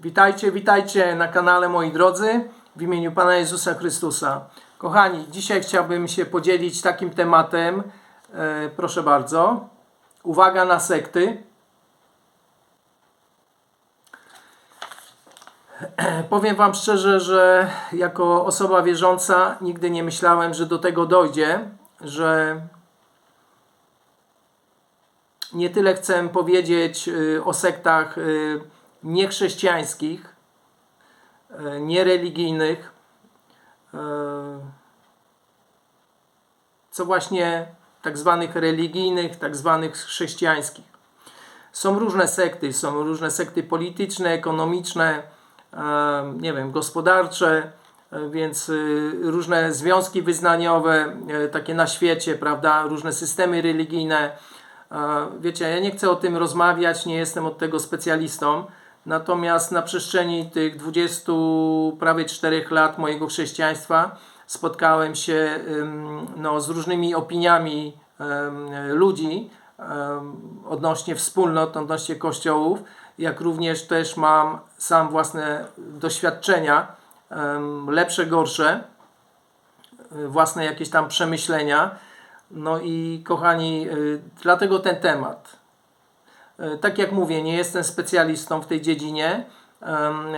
Witajcie, witajcie na kanale moi drodzy w imieniu Pana Jezusa Chrystusa. Kochani, dzisiaj chciałbym się podzielić takim tematem. E, proszę bardzo. Uwaga na sekty. Powiem Wam szczerze, że jako osoba wierząca nigdy nie myślałem, że do tego dojdzie, że nie tyle chcę powiedzieć y, o sektach y, niechrześcijańskich, y, niereligijnych, y, co właśnie tak zwanych religijnych, tak zwanych chrześcijańskich. Są różne sekty, są różne sekty polityczne, ekonomiczne, e, nie wiem, gospodarcze, e, więc różne związki wyznaniowe, e, takie na świecie, prawda, różne systemy religijne. E, Wiecie, ja nie chcę o tym rozmawiać, nie jestem od tego specjalistą. Natomiast na przestrzeni tych 20 prawie 4 lat mojego chrześcijaństwa spotkałem się no, z różnymi opiniami ludzi odnośnie wspólnot, odnośnie kościołów, jak również też mam sam własne doświadczenia, lepsze, gorsze, y, własne jakieś tam przemyślenia. No i kochani, y, dlatego ten temat. Y, Tak jak mówię, nie jestem specjalistą w tej dziedzinie.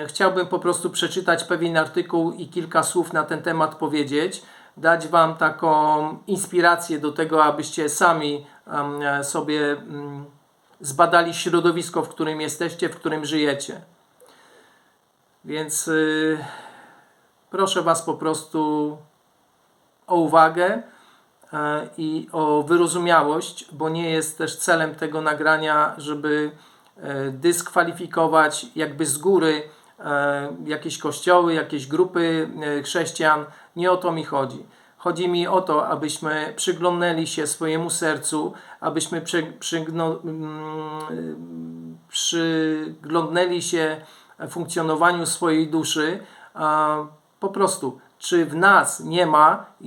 Chciałbym po prostu przeczytać pewien artykuł i kilka słów na ten temat powiedzieć, dać Wam taką inspirację do tego, abyście sami em, sobie mm, zbadali środowisko, w którym jesteście, w którym żyjecie. Więc y, proszę Was po prostu o uwagę e, i o wyrozumiałość, bo nie jest też celem tego nagrania, żeby e, dyskwalifikować jakby z góry e, jakieś kościoły, jakieś grupy e, chrześcijan. Nie o to mi chodzi. Chodzi mi o to, abyśmy przyglądnęli się swojemu sercu, abyśmy przy, przygno, mm, przyglądnęli się funkcjonowaniu swojej duszy. Po prostu, czy w nas nie ma y,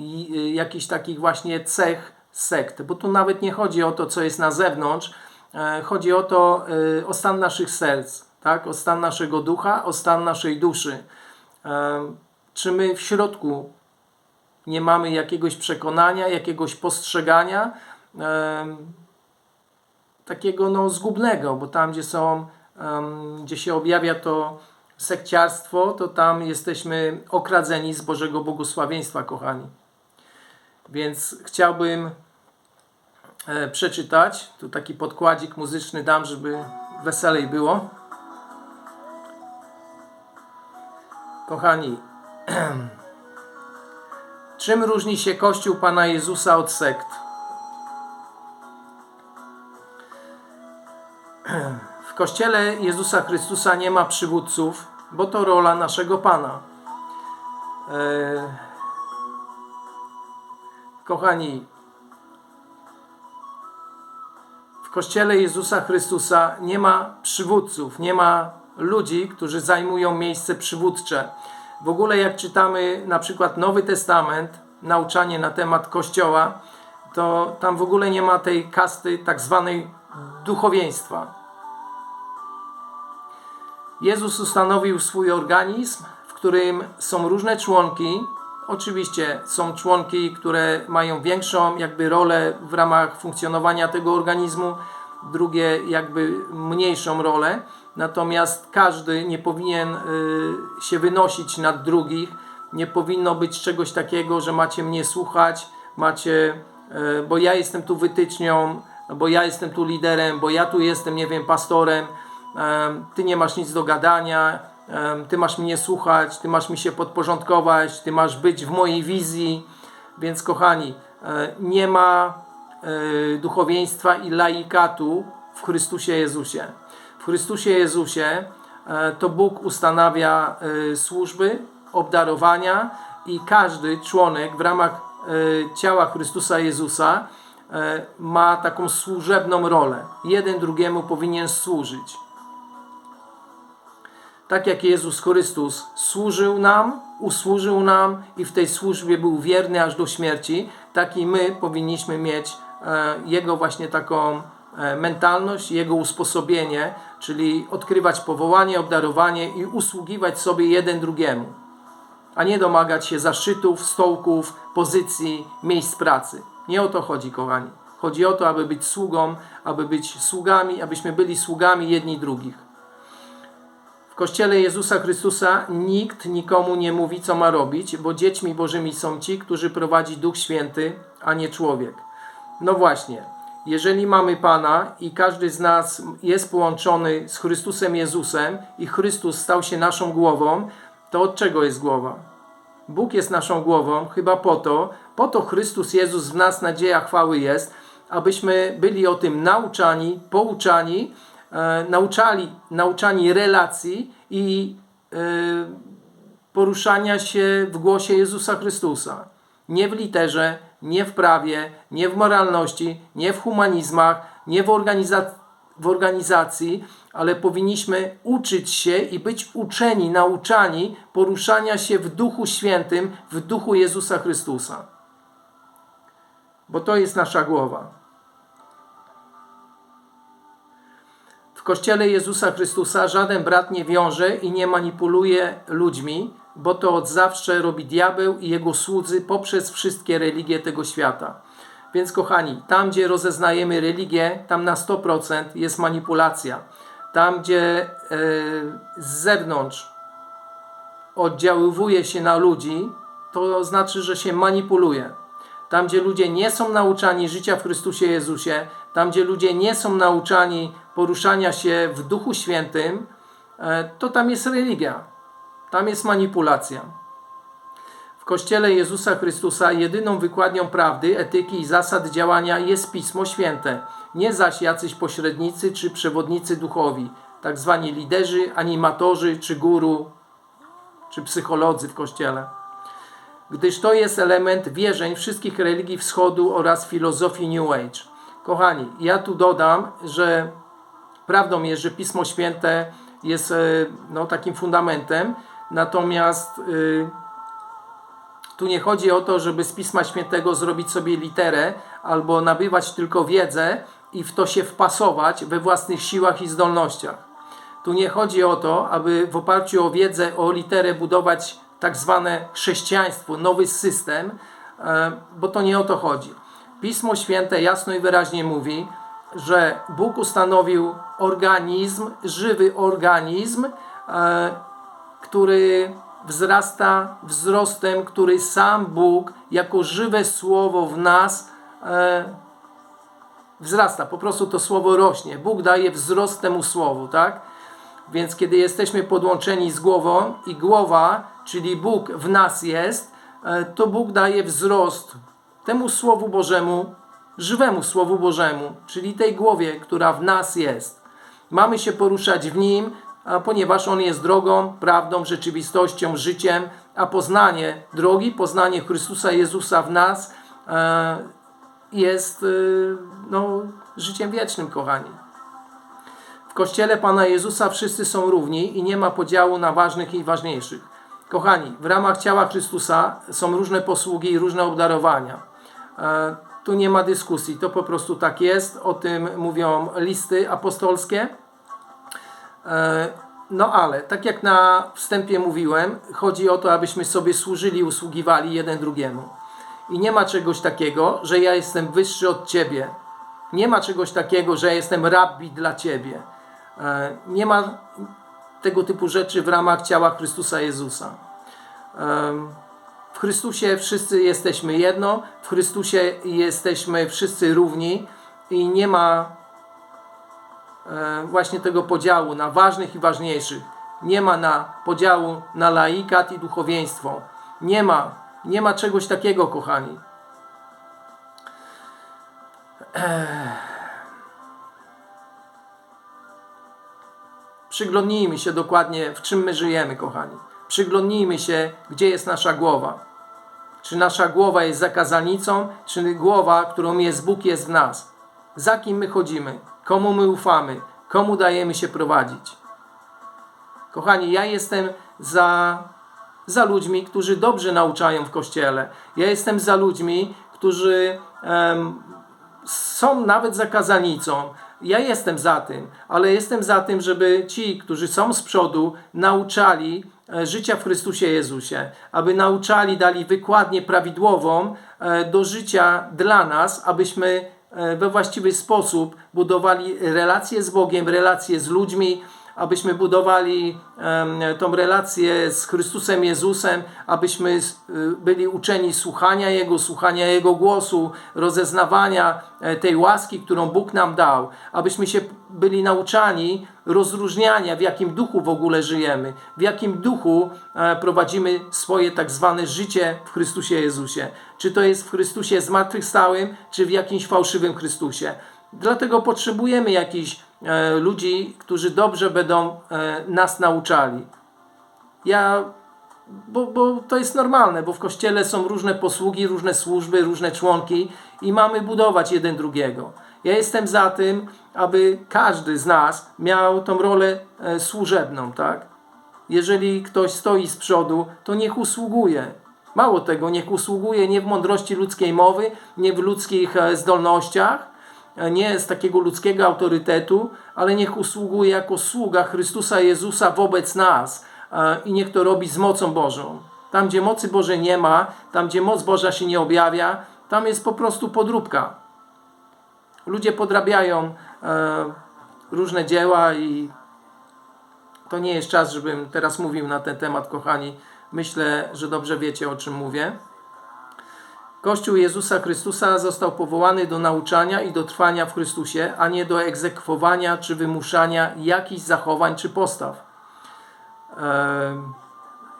jakichś takich właśnie cech sekt, bo tu nawet nie chodzi o to, co jest na zewnątrz, e, chodzi o to, e, o stan naszych serc, tak? o stan naszego ducha, o stan naszej duszy. E, Czy my w środku nie mamy jakiegoś przekonania, jakiegoś postrzegania, em, takiego no, zgubnego, bo tam, gdzie są, gdzie się objawia to sekciarstwo, to tam jesteśmy okradzeni z Bożego błogosławieństwa, kochani. Więc chciałbym e, przeczytać, tu taki podkładzik muzyczny dam, żeby weselej było. Kochani, czym różni się Kościół Pana Jezusa od sekt? W Kościele Jezusa Chrystusa nie ma przywódców, bo to rola naszego Pana. E, Kochani, w Kościele Jezusa Chrystusa nie ma przywódców, nie ma ludzi, którzy zajmują miejsce przywódcze. W ogóle jak czytamy na przykład Nowy Testament, nauczanie na temat Kościoła, to tam w ogóle nie ma tej kasty tak zwanej duchowieństwa. Jezus ustanowił swój organizm, w którym są różne członki. Oczywiście są członki, które mają większą jakby rolę w ramach funkcjonowania tego organizmu, drugie jakby mniejszą rolę. Natomiast każdy nie powinien y, się wynosić nad drugich. Nie powinno być czegoś takiego, że macie mnie słuchać, macie, y, bo ja jestem tu wytycznią, bo ja jestem tu liderem, bo ja tu jestem, nie wiem, pastorem em, ty nie masz nic do gadania, ty masz mnie słuchać, ty masz mi się podporządkować, ty masz być w mojej wizji. Więc kochani, e, nie ma e, duchowieństwa i laikatu w Chrystusie Jezusie. W Chrystusie Jezusie e, to Bóg ustanawia służby, obdarowania i każdy członek w ramach ciała Chrystusa Jezusa ma taką służebną rolę. Jeden drugiemu powinien służyć tak jak Jezus Chrystus służył nam, usłużył nam i w tej służbie był wierny aż do śmierci, tak i my powinniśmy mieć e, Jego właśnie taką e, mentalność, jego usposobienie, czyli odkrywać powołanie, obdarowanie i usługiwać sobie jeden drugiemu, a nie domagać się zaszczytów, stołków, pozycji, miejsc pracy. Nie o to chodzi, kochani. Chodzi o to, aby być sługą, aby być sługami, abyśmy byli sługami jedni drugich. Kościele Jezusa Chrystusa nikt nikomu nie mówi, co ma robić, bo dziećmi Bożymi są ci, którzy prowadzi Duch Święty, a nie człowiek. No właśnie, jeżeli mamy Pana i każdy z nas jest połączony z Chrystusem Jezusem i Chrystus stał się naszą głową, to od czego jest głowa? Bóg jest naszą głową, chyba po to, po to Chrystus Jezus w nas nadzieja chwały jest, abyśmy byli o tym nauczani, pouczani, nauczali, nauczani relacji i e, poruszania się w głosie Jezusa Chrystusa. Nie w literze, nie w prawie, nie w moralności, nie w humanizmach, nie w, organiza w organizacji, ale powinniśmy uczyć się i być uczeni, nauczani poruszania się w Duchu Świętym, w Duchu Jezusa Chrystusa. Bo to jest nasza głowa. W Kościele Jezusa Chrystusa żaden brat nie wiąże i nie manipuluje ludźmi, bo to od zawsze robi diabeł i jego słudzy poprzez wszystkie religie tego świata. Więc kochani, tam gdzie rozeznajemy religię, tam na 100% jest manipulacja. Tam gdzie yy, z zewnątrz oddziaływuje się na ludzi, to znaczy, że się manipuluje. Tam gdzie ludzie nie są nauczani życia w Chrystusie Jezusie, tam gdzie ludzie nie są nauczani poruszania się w Duchu Świętym, e, to tam jest religia. Tam jest manipulacja. W Kościele Jezusa Chrystusa jedyną wykładnią prawdy, etyki i zasad działania jest Pismo Święte, nie zaś jacyś pośrednicy czy przewodnicy duchowi, tak zwani liderzy, animatorzy czy guru, czy psycholodzy w Kościele. Gdyż to jest element wierzeń wszystkich religii wschodu oraz filozofii New Age. Kochani, ja tu dodam, że prawdą jest, że Pismo Święte jest e, no, takim fundamentem, natomiast y, tu nie chodzi o to, żeby z Pisma Świętego zrobić sobie literę albo nabywać tylko wiedzę i w to się wpasować we własnych siłach i zdolnościach. Tu nie chodzi o to, aby w oparciu o wiedzę, o literę budować tak zwane chrześcijaństwo, nowy system, e, bo to nie o to chodzi. Pismo Święte jasno i wyraźnie mówi, że Bóg ustanowił organizm, żywy organizm, e, który wzrasta wzrostem, który sam Bóg jako żywe słowo w nas e, wzrasta. Po prostu to słowo rośnie. Bóg daje wzrost temu słowu, tak? Więc kiedy jesteśmy podłączeni z głową i głowa, czyli Bóg w nas jest, e, to Bóg daje wzrost temu Słowu Bożemu, żywemu Słowu Bożemu, czyli tej głowie, która w nas jest. Mamy się poruszać w Nim, ponieważ On jest drogą, prawdą, rzeczywistością, życiem, a poznanie drogi, poznanie Chrystusa Jezusa w nas e, jest e, no, życiem wiecznym, kochani. W Kościele Pana Jezusa wszyscy są równi i nie ma podziału na ważnych i ważniejszych. Kochani, w ramach ciała Chrystusa są różne posługi i różne obdarowania. E, tu nie ma dyskusji, to po prostu tak jest. O tym mówią listy apostolskie. E, no ale, tak jak na wstępie mówiłem, chodzi o to, abyśmy sobie służyli, usługiwali jeden drugiemu. I nie ma czegoś takiego, że ja jestem wyższy od ciebie. Nie ma czegoś takiego, że ja jestem rabbi dla ciebie. E, nie ma tego typu rzeczy w ramach ciała Chrystusa Jezusa. W Chrystusie wszyscy jesteśmy jedno, w Chrystusie jesteśmy wszyscy równi i nie ma e, właśnie tego podziału na ważnych i ważniejszych. Nie ma na podziału na laikat i duchowieństwo. Nie ma, nie ma czegoś takiego, kochani. Przyglądnijmy się dokładnie, w czym my żyjemy, kochani. Przyglądnijmy się, gdzie jest nasza głowa. Czy nasza głowa jest zakazanicą, czy głowa, którą jest Bóg, jest w nas. Za kim my chodzimy, komu my ufamy, komu dajemy się prowadzić. Kochani, ja jestem za, za ludźmi, którzy dobrze nauczają w kościele. Ja jestem za ludźmi, którzy są nawet zakazanicą, ja jestem za tym, ale jestem za tym, żeby ci, którzy są z przodu, nauczali życia w Chrystusie Jezusie, aby nauczali, dali wykładnię prawidłową e, do życia dla nas, abyśmy e, we właściwy sposób budowali relacje z Bogiem, relacje z ludźmi, abyśmy budowali tą relację z Chrystusem Jezusem, abyśmy y, byli uczeni słuchania Jego, słuchania Jego głosu, rozeznawania e, tej łaski, którą Bóg nam dał, abyśmy się byli nauczani rozróżniania, w jakim duchu w ogóle żyjemy, w jakim duchu e, prowadzimy swoje tak zwane życie w Chrystusie Jezusie. Czy to jest w Chrystusie zmartwychwstałym, czy w jakimś fałszywym Chrystusie. Dlatego potrzebujemy jakichś e, ludzi, którzy dobrze będą e, nas nauczali. Ja, bo, bo to jest normalne, bo w kościele są różne posługi, różne służby, różne członki i mamy budować jeden drugiego. Ja jestem za tym, aby każdy z nas miał tą rolę e, służebną, tak? Jeżeli ktoś stoi z przodu, to niech usługuje. Mało tego, niech usługuje nie w mądrości ludzkiej mowy, nie w ludzkich e, zdolnościach, e, nie z takiego ludzkiego autorytetu, ale niech usługuje jako sługa Chrystusa Jezusa wobec nas i niech to robi z mocą Bożą. Tam, gdzie mocy Bożej nie ma, tam, gdzie moc Boża się nie objawia, tam jest po prostu podróbka. Ludzie podrabiają e, różne dzieła i to nie jest czas, żebym teraz mówił na ten temat, kochani. Myślę, że dobrze wiecie, o czym mówię. Kościół Jezusa Chrystusa został powołany do nauczania i do trwania w Chrystusie, a nie do egzekwowania czy wymuszania jakichś zachowań czy postaw.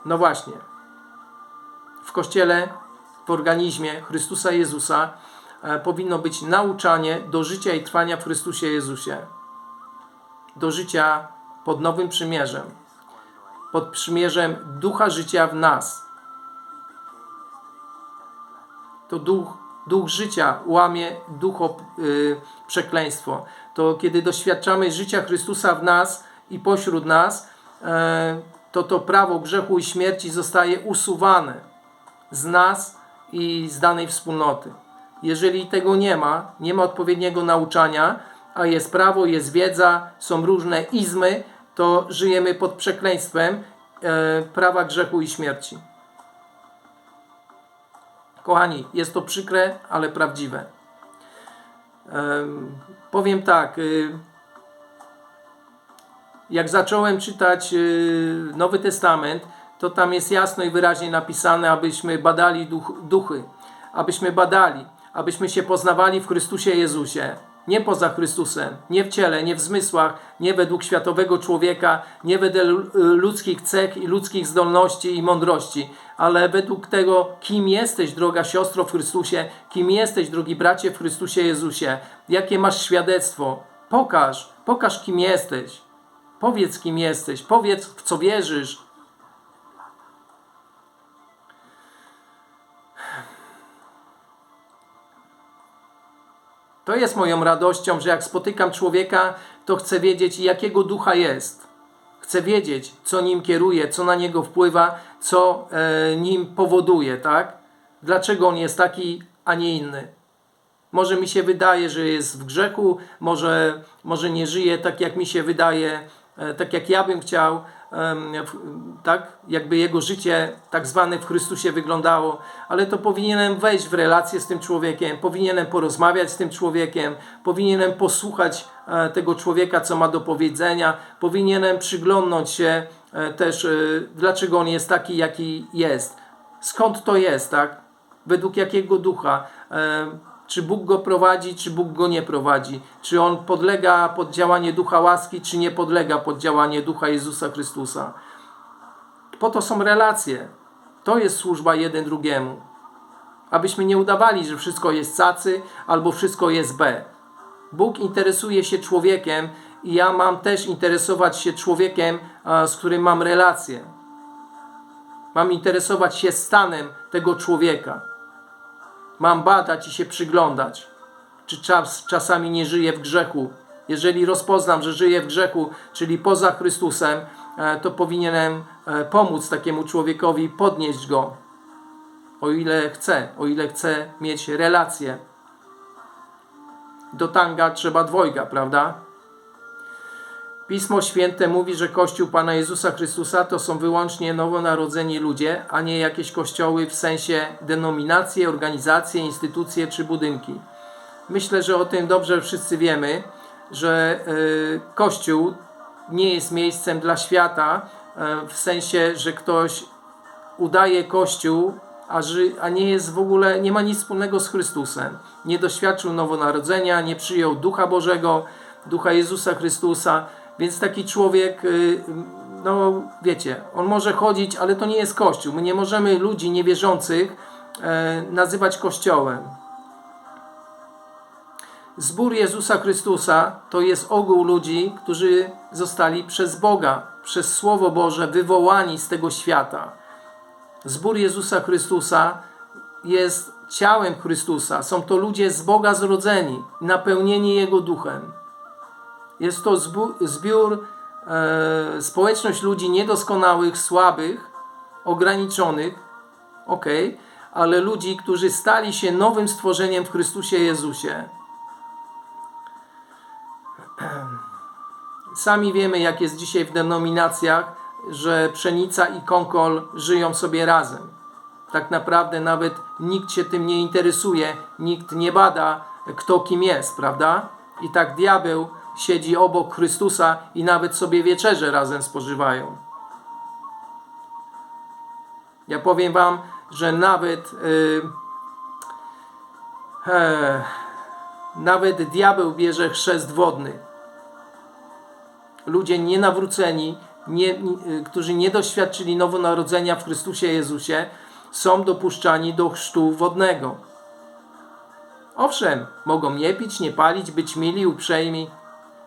No właśnie. W Kościele, w organizmie Chrystusa Jezusa e, powinno być nauczanie do życia i trwania w Chrystusie Jezusie. Do życia pod nowym przymierzem. Pod przymierzem ducha życia w nas. To duch, duch życia łamie ducho y, przekleństwo. To kiedy doświadczamy życia Chrystusa w nas i pośród nas, e, to to prawo grzechu i śmierci zostaje usuwane z nas i z danej wspólnoty. Jeżeli tego nie ma, nie ma odpowiedniego nauczania, a jest prawo, jest wiedza, są różne izmy, to żyjemy pod przekleństwem e, prawa grzechu i śmierci. Kochani, jest to przykre, ale prawdziwe. Em, powiem tak. y, jak zacząłem czytać y, Nowy Testament, to tam jest jasno i wyraźnie napisane, abyśmy badali duch, duchy, abyśmy badali, abyśmy się poznawali w Chrystusie Jezusie. Nie poza Chrystusem, nie w ciele, nie w zmysłach, nie według światowego człowieka, nie według ludzkich cech i ludzkich zdolności i mądrości, ale według tego, kim jesteś, droga siostro w Chrystusie, kim jesteś, drogi bracie w Chrystusie Jezusie, jakie masz świadectwo. Pokaż, pokaż, kim jesteś. Powiedz, kim jesteś, powiedz, w co wierzysz. To jest moją radością, że jak spotykam człowieka, to chcę wiedzieć, jakiego ducha jest. Chcę wiedzieć, co nim kieruje, co na niego wpływa, co e, nim powoduje, tak? Dlaczego on jest taki, a nie inny. Może mi się wydaje, że jest w grzechu, może, może nie żyje tak, jak mi się wydaje, e, tak jak ja bym chciał, tak? Jakby jego życie tak zwane w Chrystusie wyglądało, ale to powinienem wejść w relację z tym człowiekiem, powinienem porozmawiać z tym człowiekiem, powinienem posłuchać e, tego człowieka, co ma do powiedzenia, powinienem przyglądnąć się e, też, e, dlaczego on jest taki, jaki jest. Skąd to jest, tak? Według jakiego ducha? Czy Bóg go prowadzi, czy Bóg go nie prowadzi? Czy on podlega pod działanie ducha łaski, czy nie podlega pod działanie ducha Jezusa Chrystusa? Po to są relacje. To jest służba jeden drugiemu. Abyśmy nie udawali, że wszystko jest cacy albo wszystko jest B. Bóg interesuje się człowiekiem i ja mam też interesować się człowiekiem, z którym mam relację. Mam interesować się stanem tego człowieka. Mam badać i się przyglądać, czy czas, czasami nie żyje w grzechu. Jeżeli rozpoznam, że żyje w grzechu, czyli poza Chrystusem, e, to powinienem e, pomóc takiemu człowiekowi, podnieść go, o ile chce, o ile chce mieć relację. do tanga trzeba dwojga, prawda? Pismo Święte mówi, że Kościół Pana Jezusa Chrystusa to są wyłącznie nowonarodzeni ludzie, a nie jakieś kościoły w sensie denominacje, organizacje, instytucje czy budynki. Myślę, że o tym dobrze wszyscy wiemy, że y, Kościół nie jest miejscem dla świata, y, w sensie, że ktoś udaje Kościół, a, a nie jest w ogóle, nie ma nic wspólnego z Chrystusem. Nie doświadczył nowonarodzenia, nie przyjął Ducha Bożego, Ducha Jezusa Chrystusa, więc taki człowiek, y, no wiecie, on może chodzić, ale to nie jest Kościół. My nie możemy ludzi niewierzących e, nazywać Kościołem. Zbór Jezusa Chrystusa to jest ogół ludzi, którzy zostali przez Boga, przez Słowo Boże wywołani z tego świata. Zbór Jezusa Chrystusa jest ciałem Chrystusa. Są to ludzie z Boga zrodzeni, napełnieni Jego duchem. Jest to zbiór, e, społeczność ludzi niedoskonałych, słabych, ograniczonych, ok, ale ludzi, którzy stali się nowym stworzeniem w Chrystusie Jezusie. Sami wiemy, jak jest dzisiaj w denominacjach, że pszenica i konkol żyją sobie razem. Tak naprawdę nawet nikt się tym nie interesuje, nikt nie bada, kto kim jest, prawda? I tak diabeł siedzi obok Chrystusa i nawet sobie wieczerze razem spożywają. Ja powiem Wam, że nawet yy, e, nawet diabeł bierze chrzest wodny. Ludzie nienawróceni, nie, nie, którzy nie doświadczyli nowonarodzenia w Chrystusie Jezusie, są dopuszczani do chrztu wodnego. Owszem, mogą nie pić, nie palić, być mili, uprzejmi,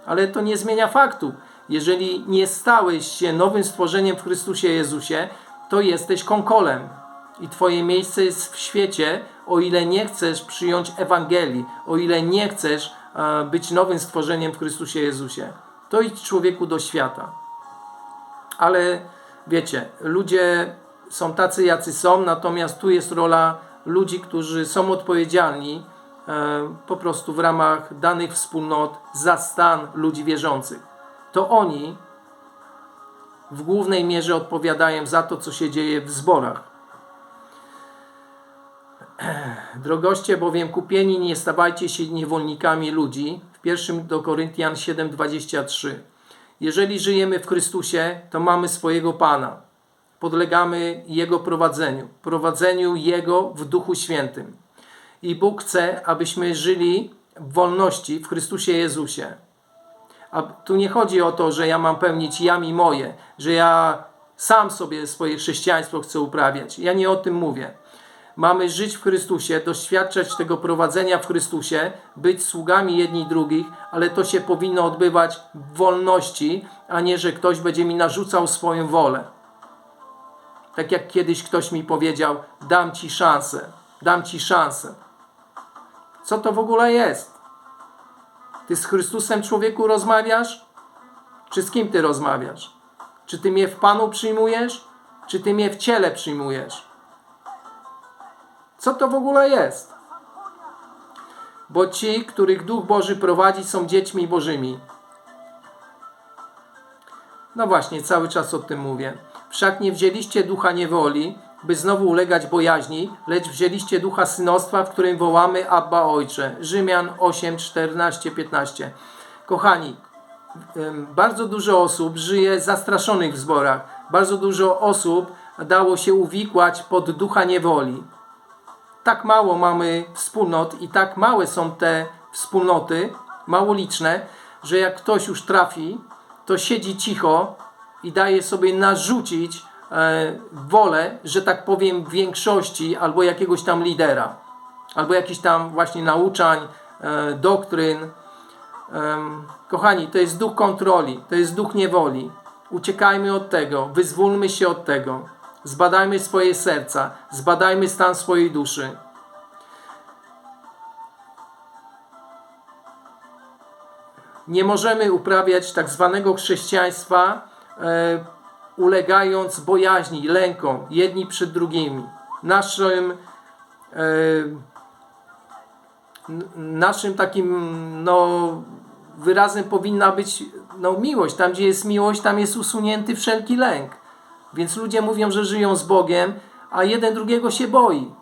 ale to nie zmienia faktu. Jeżeli nie stałeś się nowym stworzeniem w Chrystusie Jezusie, to jesteś konkolem. I Twoje miejsce jest w świecie, o ile nie chcesz przyjąć Ewangelii, o ile nie chcesz e, być nowym stworzeniem w Chrystusie Jezusie. To idź człowieku do świata. Ale wiecie, ludzie są tacy, jacy są, natomiast tu jest rola ludzi, którzy są odpowiedzialni po prostu w ramach danych wspólnot za stan ludzi wierzących. To oni w głównej mierze odpowiadają za to, co się dzieje w zborach. Drogoście bowiem kupieni, nie stawajcie się niewolnikami ludzi. W 1 do Koryntian 7:23. Jeżeli żyjemy w Chrystusie, to mamy swojego Pana. Podlegamy Jego prowadzeniu, prowadzeniu Jego w Duchu Świętym i Bóg chce, abyśmy żyli w wolności w Chrystusie Jezusie. A tu nie chodzi o to, że ja mam pełnić jami moje, że ja sam sobie swoje chrześcijaństwo chcę uprawiać. Ja nie o tym mówię. Mamy żyć w Chrystusie, doświadczać tego prowadzenia w Chrystusie, być sługami jedni drugich, ale to się powinno odbywać w wolności, a nie, że ktoś będzie mi narzucał swoją wolę. Tak jak kiedyś ktoś mi powiedział: Dam ci szansę, dam ci szansę. Co to w ogóle jest? Ty z Chrystusem człowieku rozmawiasz? Czy z kim ty rozmawiasz? Czy ty mnie w Panu przyjmujesz? Czy ty mnie w ciele przyjmujesz? Co to w ogóle jest? Bo ci, których Duch Boży prowadzi, są dziećmi Bożymi. No właśnie, cały czas o tym mówię. Wszak nie wzięliście ducha niewoli, by znowu ulegać bojaźni, lecz wzięliście ducha synostwa, w którym wołamy Abba Ojcze. Rzymian 8, 14, 15. Kochani, bardzo dużo osób żyje zastraszonych w zborach. Bardzo dużo osób dało się uwikłać pod ducha niewoli. Tak mało mamy wspólnot i tak małe są te wspólnoty, mało liczne, że jak ktoś już trafi, to siedzi cicho i daje sobie narzucić wolę, że tak powiem, większości albo jakiegoś tam lidera, albo jakichś tam właśnie nauczań, e, doktryn. Kochani, to jest duch kontroli, to jest duch niewoli. Uciekajmy od tego, wyzwólmy się od tego. Zbadajmy swoje serca, zbadajmy stan swojej duszy. Nie możemy uprawiać tak zwanego chrześcijaństwa e, ulegając bojaźni, lękom jedni przed drugimi. Naszym e, naszym takim no, wyrazem powinna być no, miłość. Tam, gdzie jest miłość, tam jest usunięty wszelki lęk. Więc ludzie mówią, że żyją z Bogiem, a jeden drugiego się boi.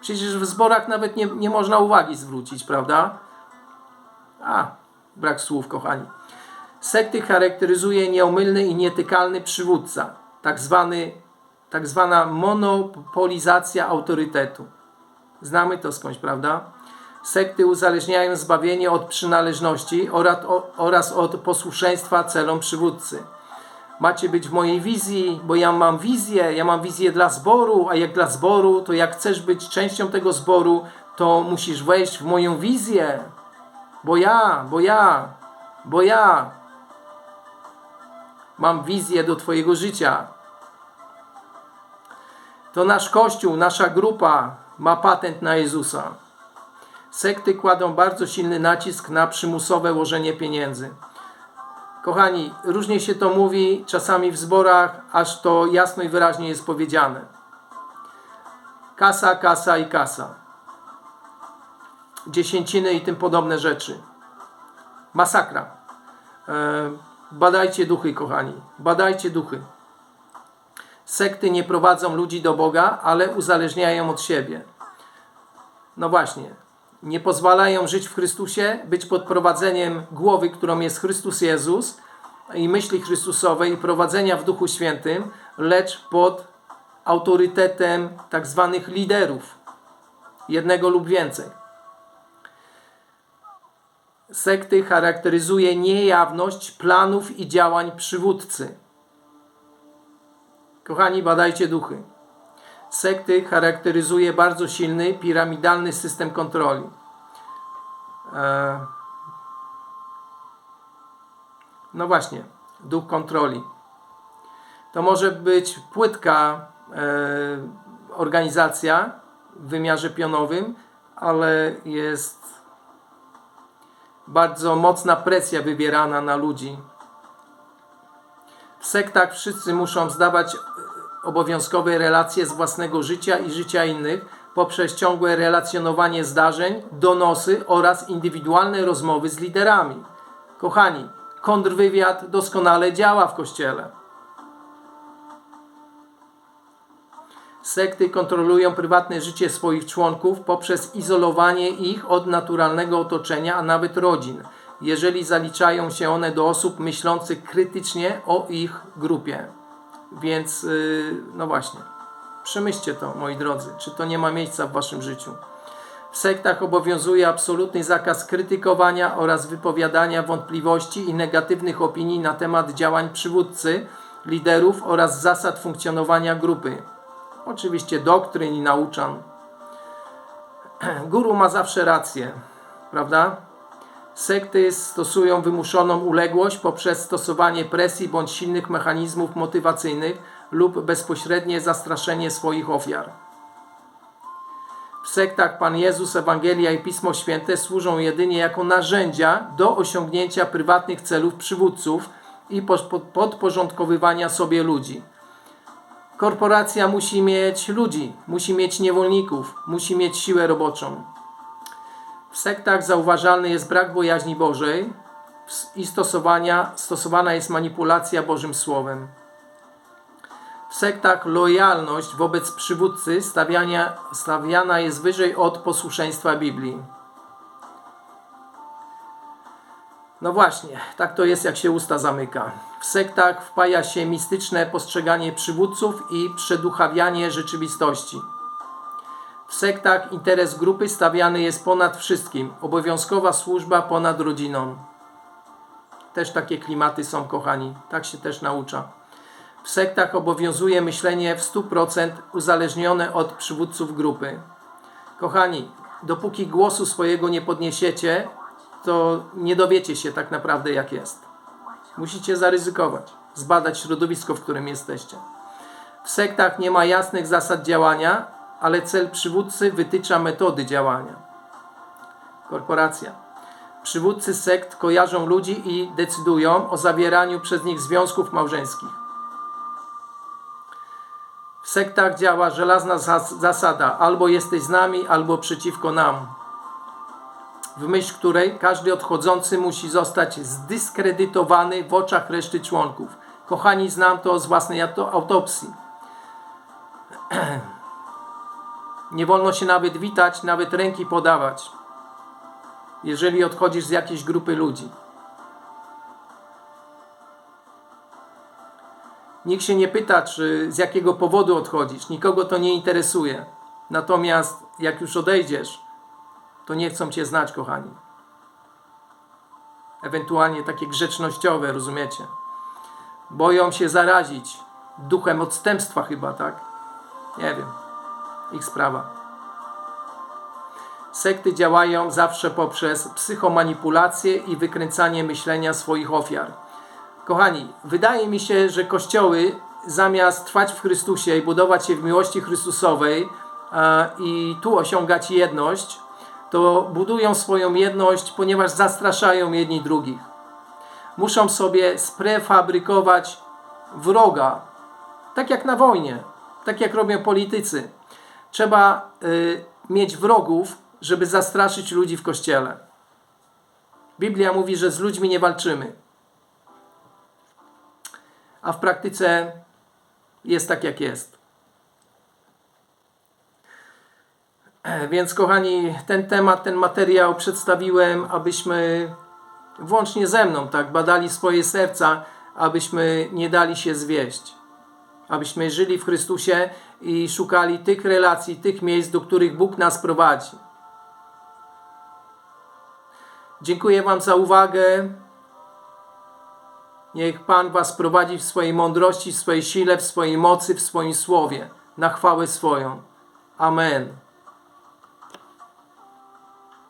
Przecież w zborach nawet nie, nie można uwagi zwrócić, prawda? A, brak słów, kochani. Sekty charakteryzuje nieomylny i nietykalny przywódca, tak, zwany, tak zwana monopolizacja autorytetu. Znamy to skądś, prawda? Sekty uzależniają zbawienie od przynależności oraz, od posłuszeństwa celom przywódcy. Macie być w mojej wizji, bo ja mam wizję, ja mam wizję dla zboru, a jak dla zboru, to jak chcesz być częścią tego zboru, to musisz wejść w moją wizję. Bo ja, bo ja, bo ja mam wizję do Twojego życia. To nasz kościół, nasza grupa ma patent na Jezusa. Sekty kładą bardzo silny nacisk na przymusowe łożenie pieniędzy. Kochani, różnie się to mówi, czasami w zborach, aż to jasno i wyraźnie jest powiedziane. Kasa, kasa i kasa. Dziesięciny i tym podobne rzeczy. Masakra. E, badajcie duchy, kochani. Badajcie duchy. Sekty nie prowadzą ludzi do Boga, ale uzależniają od siebie. No właśnie. Nie pozwalają żyć w Chrystusie, być pod prowadzeniem głowy, którą jest Chrystus Jezus i myśli Chrystusowej i prowadzenia w Duchu Świętym, lecz pod autorytetem tak zwanych liderów, jednego lub więcej. Sekty charakteryzuje niejawność planów i działań przywódcy. Kochani, badajcie duchy. Sekty charakteryzuje bardzo silny, piramidalny system kontroli. E... No właśnie, duch kontroli. To może być płytka e... organizacja w wymiarze pionowym, ale jest bardzo mocna presja wywierana na ludzi. W sektach wszyscy muszą zdawać obowiązkowe relacje z własnego życia i życia innych poprzez ciągłe relacjonowanie zdarzeń, donosy oraz indywidualne rozmowy z liderami. Kochani, kontrwywiad doskonale działa w kościele. Sekty kontrolują prywatne życie swoich członków poprzez izolowanie ich od naturalnego otoczenia, a nawet rodzin, jeżeli zaliczają się one do osób myślących krytycznie o ich grupie. Więc, yy, no właśnie, przemyślcie to, moi drodzy, czy to nie ma miejsca w waszym życiu. W sektach obowiązuje absolutny zakaz krytykowania oraz wypowiadania wątpliwości i negatywnych opinii na temat działań przywódcy, liderów oraz zasad funkcjonowania grupy. Oczywiście doktryn i nauczan. Guru ma zawsze rację, prawda? Sekty stosują wymuszoną uległość poprzez stosowanie presji bądź silnych mechanizmów motywacyjnych lub bezpośrednie zastraszenie swoich ofiar. W sektach Pan Jezus, Ewangelia i Pismo Święte służą jedynie jako narzędzia do osiągnięcia prywatnych celów przywódców i podporządkowywania sobie ludzi. Korporacja musi mieć ludzi, musi mieć niewolników, musi mieć siłę roboczą. W sektach zauważalny jest brak bojaźni Bożej i stosowania, stosowana jest manipulacja Bożym Słowem. W sektach lojalność wobec przywódcy stawiana jest wyżej od posłuszeństwa Biblii. No właśnie, tak to jest, jak się usta zamyka. W sektach wpaja się mistyczne postrzeganie przywódców i przeduchawianie rzeczywistości. W sektach interes grupy stawiany jest ponad wszystkim. Obowiązkowa służba ponad rodziną. Też takie klimaty są, kochani. Tak się też naucza. W sektach obowiązuje myślenie w 100% uzależnione od przywódców grupy. Kochani, dopóki głosu swojego nie podniesiecie, to nie dowiecie się tak naprawdę jak jest. Musicie zaryzykować, zbadać środowisko, w którym jesteście. W sektach nie ma jasnych zasad działania, ale cel przywódcy wytycza metody działania. Korporacja. Przywódcy sekt kojarzą ludzi i decydują o zawieraniu przez nich związków małżeńskich. W sektach działa żelazna zasada: albo jesteś z nami, albo przeciwko nam. W myśl której każdy odchodzący musi zostać zdyskredytowany w oczach reszty członków. Kochani, znam to z własnej auto- autopsji. Nie wolno się nawet witać, nawet ręki podawać, jeżeli odchodzisz z jakiejś grupy ludzi. Nikt się nie pyta, czy z jakiego powodu odchodzisz. Nikogo to nie interesuje. Natomiast jak już odejdziesz, to nie chcą cię znać, kochani. Ewentualnie takie grzecznościowe, rozumiecie? Boją się zarazić duchem odstępstwa chyba, tak? Nie wiem. Ich sprawa. Sekty działają zawsze poprzez psychomanipulację i wykręcanie myślenia swoich ofiar. Kochani, wydaje mi się, że kościoły zamiast trwać w Chrystusie i budować się w miłości Chrystusowej a, i tu osiągać jedność, to budują swoją jedność, ponieważ zastraszają jedni drugich. Muszą sobie sprefabrykować wroga, tak jak na wojnie, tak jak robią politycy. Trzeba y, mieć wrogów, żeby zastraszyć ludzi w kościele. Biblia mówi, że z ludźmi nie walczymy a w praktyce jest tak, jak jest. Więc, kochani, ten temat, ten materiał przedstawiłem, abyśmy włącznie ze mną, tak, badali swoje serca, abyśmy nie dali się zwieść. Abyśmy żyli w Chrystusie i szukali tych relacji, tych miejsc, do których Bóg nas prowadzi. Dziękuję Wam za uwagę. Niech Pan Was prowadzi w swojej mądrości, w swojej sile, w swojej mocy, w swoim słowie, na chwałę swoją. Amen.